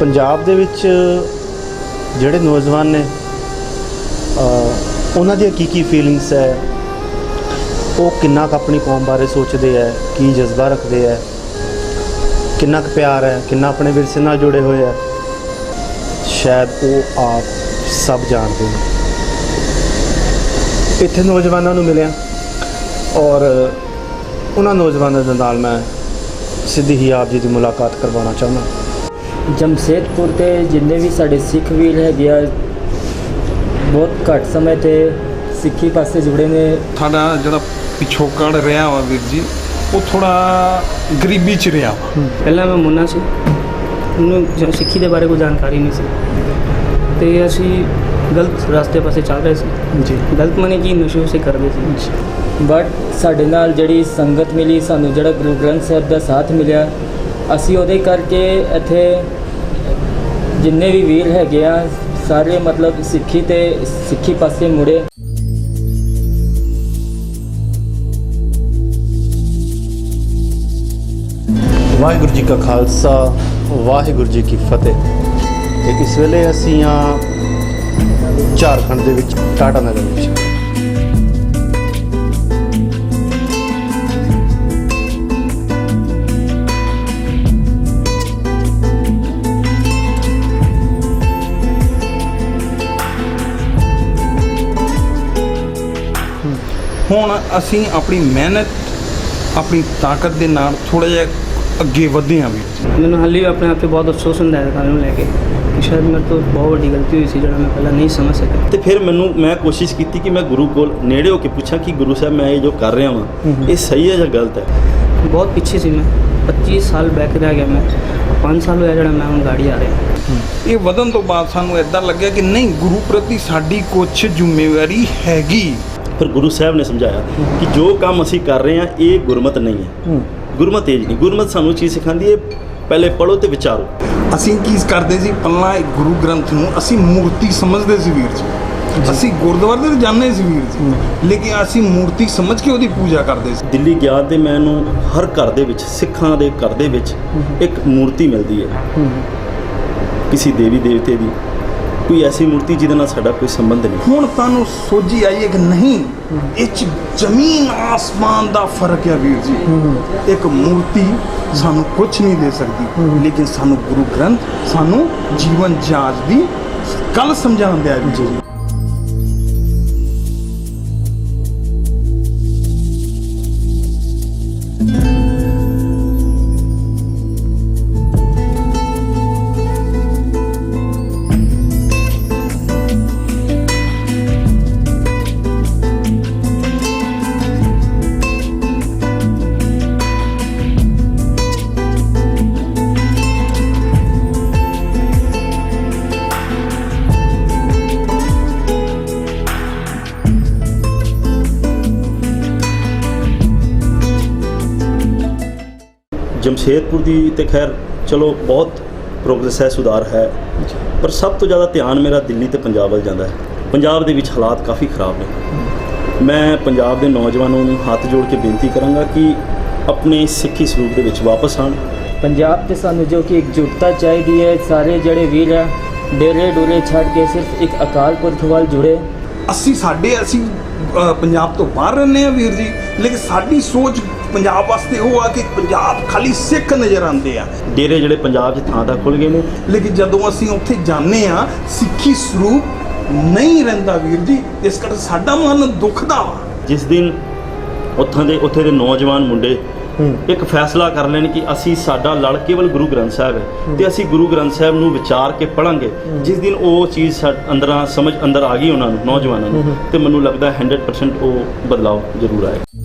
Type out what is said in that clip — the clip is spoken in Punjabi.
ਪੰਜਾਬ ਦੇ ਵਿੱਚ ਜਿਹੜੇ ਨੌਜਵਾਨ ਨੇ ਉਹਨਾਂ ਦੀਆਂ ਕੀ ਕੀ ਫੀਲਿੰਗਸ ਹੈ? ਉਹ ਕਿੰਨਾ ਕੁ ਆਪਣੀ ਕੌਮ ਬਾਰੇ ਸੋਚਦੇ ਹੈ? ਕੀ ਜਜ਼ਬਾ ਰੱਖਦੇ ਹੈ? ਕਿੰਨਾ ਕੁ ਪਿਆਰ ਹੈ? ਕਿੰਨਾ ਆਪਣੇ ਵਿਰਸੇ ਨਾਲ ਜੁੜੇ ਹੋਏ ਹੈ? ਸ਼ਾਇਦ ਉਹ ਆਪ ਸਭ ਜਾਣਦੇ ਨੇ। ਇੱਥੇ ਨੌਜਵਾਨਾਂ ਨੂੰ ਮਿਲਿਆ ਔਰ ਉਹਨਾਂ ਨੌਜਵਾਨਾਂ ਦੇ ਨਾਲ ਮੈਂ ਸਿੱਧੀ ਹੀ ਆਪ ਜੀ ਦੀ ਮੁਲਾਕਾਤ ਕਰਵਾਉਣਾ ਚਾਹੁੰਦਾ। ਜਮਸ਼ੇਦਪੁਰ ਤੇ ਜਿੰਨੇ ਵੀ ਸਾਡੇ ਸਿੱਖ ਵੀਰ ਹੈਗੇ ਆ ਬਹੁਤ ਘੱਟ ਸਮੇਂ ਤੇ ਸਿੱਖੀ ਪਾਸੇ ਜੁੜੇ ਨੇ। ਸਾਡਾ ਜਿਹੜਾ ਪਿਛੋਕੜ ਰਿਹਾ ਵਾ ਵੀਰ ਜੀ ਉਹ ਥੋੜਾ ਗਰੀਬੀ ਚ ਰਿਹਾ ਪਹਿਲਾਂ ਮੈਂ ਮੁੰਨਾ ਸੀ। ਉਹਨੂੰ ਸਿੱਖੀ ਦੇ ਬਾਰੇ ਕੋਈ ਜਾਣਕਾਰੀ ਨਹੀਂ ਸੀ। ਤੇ ਅਸੀਂ ਗਲਤ ਰਸਤੇ ਪਾਸੇ ਚੱਲ ਰਹੇ ਸੀ। ਜੀ। ਗਲਤ ਮਨੇ ਕੀ ਨਸ਼ੇ ਉਸੇ ਕਰਦੇ ਸੀ। ਬਟ ਸਾਡੇ ਨਾਲ ਜਿਹੜੀ ਸੰਗਤ ਮਿਲੀ ਸਾਨੂੰ ਜਿਹੜਾ ਗੁਰੂ ਗ੍ਰੰਥ ਸਾਹਿਬ ਦਾ ਸਾਥ ਮਿਲਿਆ ਅਸੀਂ ਉਹਦੇ ਕਰਕੇ ਇੱਥੇ ਜਿੰਨੇ ਵੀ ਵੀਰ ਹੈਗੇ ਆ, ਸਾਰੇ ਮਤਲਬ ਸਿੱਖੀ ਤੇ ਸਿੱਖੀ ਪਾਸੇ ਮੁੜੇ। ਵਾਹਿਗੁਰੂ ਜੀ ਕਾ ਖਾਲਸਾ, ਵਾਹਿਗੁਰੂ ਜੀ ਕੀ ਫਤਿਹ। ਤੇ ਇਸ ਵੇਲੇ ਅਸੀਂ ਆ ਝਾਰਖੰਡ ਦੇ ਵਿੱਚ ਟਾਟਾ ਨਗਰ ਵਿੱਚ। ਹੁਣ ਅਸੀਂ ਆਪਣੀ ਮਿਹਨਤ ਆਪਣੀ ਤਾਕਤ ਦੇ ਨਾਲ ਥੋੜਾ ਜਿਹਾ ਅੱਗੇ ਵਧੇ ਹਾਂ ਜੀ ਮੈਨੂੰ ਹਾਲੇ ਵੀ ਆਪਣੇ ਆਪ ਤੇ ਬਹੁਤ ਅਫਸੋਸ ਹੁੰਦਾ ਹੈ ਗੱਲ ਨੂੰ ਲੈ ਕੇ ਕਿ ਸ਼ਾਇਦ ਮੇਰੇ ਤੋਂ ਬਹੁਤ ਵੱਡੀ ਗਲਤੀ ਹੋਈ ਸੀ ਜਿਹੜਾ ਮੈਂ ਪਹਿਲਾਂ ਨਹੀਂ ਸਮਝ ਸਕਿਆ। ਤੇ ਫਿਰ ਮੈਨੂੰ ਮੈਂ ਕੋਸ਼ਿਸ਼ ਕੀਤੀ ਕਿ ਮੈਂ ਗੁਰੂ ਕੋਲ ਨੇੜੇ ਹੋ ਕੇ ਪੁੱਛਾਂ ਕਿ ਗੁਰੂ ਸਾਹਿਬ ਮੈਂ ਇਹ ਜੋ ਕਰ ਰਿਹਾ ਵਾਂ ਇਹ ਸਹੀ ਹੈ ਜਾਂ ਗਲਤ ਹੈ? ਬਹੁਤ ਪਿੱਛੇ ਸੀ ਮੈਂ 25 ਸਾਲ ਬੈਕ ਰਹਿ ਗਿਆ ਮੈਂ 5 ਸਾਲ ਹੋਇਆ ਜਿਹੜਾ ਮੈਂ ਹੁਣ ਗਾੜੀ ਆ ਰਿਹਾ। ਇਹ ਵਧਣ ਤੋਂ ਬਾਅਦ ਸਾਨੂੰ ਇਦਾਂ ਲੱਗਿਆ ਕਿ ਨਹੀਂ ਗੁਰੂ ਪ੍ਰਤੀ ਸਾਡੀ ਕੁਝ ਜ਼ਿੰਮੇਵਾਰੀ ਹੈਗੀ। ਫਿਰ ਗੁਰੂ ਸਾਹਿਬ ਨੇ ਸਮਝਾਇਆ ਕਿ ਜੋ ਕੰਮ ਅਸੀਂ ਕਰ ਰਹੇ ਹਾਂ ਇਹ ਗੁਰਮਤ ਨਹੀਂ ਹੈ। ਗੁਰਮਤ ਇਹ ਨਹੀਂ। ਗੁਰਮਤ ਸਾਨੂੰ ਚੀਜ਼ ਸਿਖਾਉਂਦੀ ਹੈ ਪਹਿਲੇ ਪੜੋ ਤੇ ਵਿਚਾਰੋ। ਅਸੀਂ ਕੀ ਕਰਦੇ ਸੀ? ਪਹਿਲਾਂ ਗੁਰੂ ਗ੍ਰੰਥ ਨੂੰ ਅਸੀਂ ਮੂਰਤੀ ਸਮਝਦੇ ਸੀ ਵੀਰ ਜੀ। ਅਸੀਂ ਗੁਰਦੁਆਰੇ ਤੇ ਜਾਂਦੇ ਸੀ ਵੀਰ ਜੀ। ਲੇਕਿਨ ਅਸੀਂ ਮੂਰਤੀ ਸਮਝ ਕੇ ਉਹਦੀ ਪੂਜਾ ਕਰਦੇ ਸੀ। ਦਿੱਲੀ ਗਿਆ ਤੇ ਮੈਨੂੰ ਹਰ ਘਰ ਦੇ ਵਿੱਚ ਸਿੱਖਾਂ ਦੇ ਘਰ ਦੇ ਵਿੱਚ ਇੱਕ ਮੂਰਤੀ ਮਿਲਦੀ ਹੈ। ਕਿਸੇ ਦੇਵੀ ਦੇਵਤੇ ਦੀ। ਕੋਈ ਐਸੀ ਮੂਰਤੀ ਜਿਹਦੇ ਨਾਲ ਸਾਡਾ ਕੋਈ ਸੰਬੰਧ ਨਹੀਂ। ਹੁਣ ਤੁਹਾਨੂੰ ਸੋਝੀ ਆਈ ਹੈ ਕਿ ਨਹੀਂ ਇਹ 'ਚ ਜ਼ਮੀਨ ਆਸਮਾਨ ਦਾ ਫ਼ਰਕ ਹੈ ਵੀਰ ਜੀ। ਇੱਕ ਮੂਰਤੀ ਸਾਨੂੰ ਕੁਝ ਨਹੀਂ ਦੇ ਸਕਦੀ ਲੇਕਿਨ ਸਾਨੂੰ ਗੁਰੂ ਗ੍ਰੰਥ ਸਾਨੂੰ ਜੀਵਨ ਜਾਂਚ ਦੀ ਗੱਲ ਸਮਝਾਉਂਦੇ ਆ ਵੀਰ ਜੀ। ਜਮਸ਼ੇਦਪੁਰ ਦੀ ਤੇ ਖੈਰ ਚਲੋ ਬਹੁਤ ਪ੍ਰੋਗਰੈਸ ਹੈ ਸੁਧਾਰ ਹੈ। ਪਰ ਸਭ ਤੋਂ ਜ਼ਿਆਦਾ ਧਿਆਨ ਮੇਰਾ ਦਿੱਲੀ ਤੇ ਪੰਜਾਬ ਵੱਲ ਜਾਂਦਾ ਹੈ। ਪੰਜਾਬ ਦੇ ਵਿੱਚ ਹਾਲਾਤ ਕਾਫੀ ਖਰਾਬ ਨੇ। ਮੈਂ ਪੰਜਾਬ ਦੇ ਨੌਜਵਾਨਾਂ ਨੂੰ ਹੱਥ ਜੋੜ ਕੇ ਬੇਨਤੀ ਕਰਾਂਗਾ ਕਿ ਆਪਣੇ ਸਿੱਖੀ ਸਰੂਪ ਦੇ ਵਿੱਚ ਵਾਪਸ ਆਉਣ। ਪੰਜਾਬ ਤੇ ਸਾਨੂੰ ਜੋ ਕਿ ਇਕਜੁੱਟਤਾ ਚਾਹੀਦੀ ਹੈ ਸਾਰੇ ਜਿਹੜੇ ਵੀਰ ਆ ਡੇਰੇ ਡੋਰੇ ਛੱਡ ਕੇ ਸਿਰਫ ਇੱਕ ਅਕਾਲ ਪੁਰਖ ਵੱਲ ਜੁੜੇ। ਅਸੀਂ ਸਾਡੇ ਅਸੀਂ ਪੰਜਾਬ ਤੋਂ ਬਾਹਰ ਰਹਿੰਦੇ ਆ ਵੀਰ ਜੀ ਲੇਕਿਨ ਸਾਡੀ ਸੋਚ ਪੰਜਾਬ ਵਾਸਤੇ ਉਹ ਆ ਕਿ ਪੰਜਾਬ ਖਾਲੀ ਸਿੱਖ ਨਜ਼ਰ ਆਉਂਦੇ ਆ। ਡੇਰੇ ਜਿਹੜੇ ਪੰਜਾਬ 'ਚ ਥਾਂ ਥਾਂ ਖੁੱਲ ਗਏ ਨੇ। ਲੇਕਿਨ ਜਦੋਂ ਅਸੀਂ ਉੱਥੇ ਜਾਂਦੇ ਆ ਸਿੱਖੀ ਸਰੂਪ ਨਹੀਂ ਰਹਿੰਦਾ ਵੀਰ ਜੀ। ਇਸ ਕਰਕੇ ਸਾਡਾ ਮਨ ਦੁਖਦਾ ਵਾ। ਜਿਸ ਦਿਨ ਉੱਥੋਂ ਦੇ ਉੱਥੇ ਦੇ ਨੌਜਵਾਨ ਮੁੰਡੇ ਇੱਕ ਫੈਸਲਾ ਕਰ ਲੈਣ ਕਿ ਅਸੀਂ ਸਾਡਾ ਲੜ ਕੇਵਲ ਗੁਰੂ ਗ੍ਰੰਥ ਸਾਹਿਬ ਹੈ ਤੇ ਅਸੀਂ ਗੁਰੂ ਗ੍ਰੰਥ ਸਾਹਿਬ ਨੂੰ ਵਿਚਾਰ ਕੇ ਪੜਾਂਗੇ ਜਿਸ ਦਿਨ ਉਹ ਚੀਜ਼ ਅੰਦਰਾਂ ਸਮਝ ਅੰਦਰ ਆ ਗਈ ਉਹਨਾਂ ਨੂੰ ਨੌਜਵਾਨਾਂ ਨੂੰ ਤੇ ਮੈਨੂੰ ਲੱਗਦਾ 100% ਉਹ ਬਦਲਾਅ ਜ਼ਰੂਰ ਆਏ